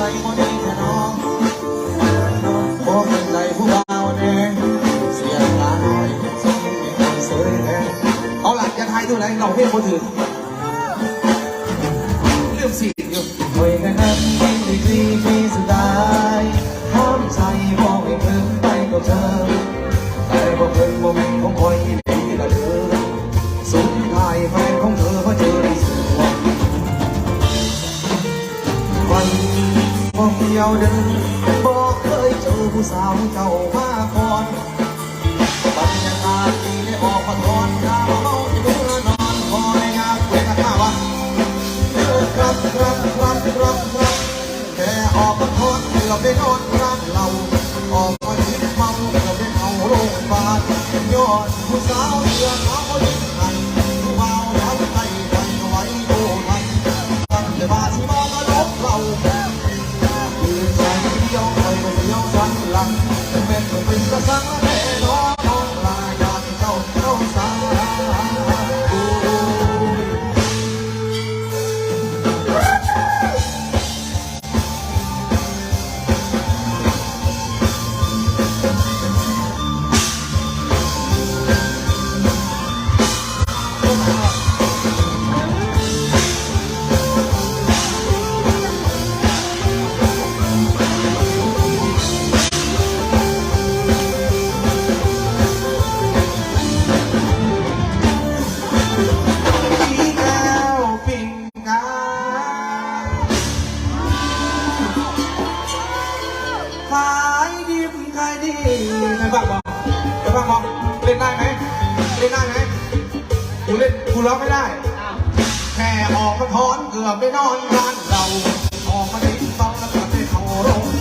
ใส่โมเดแค่นองโอ้เป็นใจผู้เบาแดงเสียงหลายสมเป็นการเยแดงเอาหลักจะทายด้วยไรเราเพ่คนถือ ดียวเดินบอกเคยเจอผู้สาวเจ้ามาก่อนบรรยากาศดีได้ออกมาทอนยาเมาที่เมื่อนอนคอในงานเวทข้าวะเออครับครับครับครับครับแค่ออกมาทอนเกือบได้นอนร้านเราออกมาคิดเมาเกือบได้เข้าโรงพยาบาลยอดผู้สาวเรือเขายิ้มให้ผู้เมาทั้งใจใจไว้โอ้ทันตั้งแต่บาสิมามาลบเราายดีขายดีไงบ้างบอกไงบ้างบอกเล่นได้ไหมเล่นได้ไหมกูเล่นกูร้องไม่ได้ แค่ออกมาถอนเกือบไม่นอนบ้านเรา ออกมาดิ้นต้องแล้วก็ไม่เข้าโรง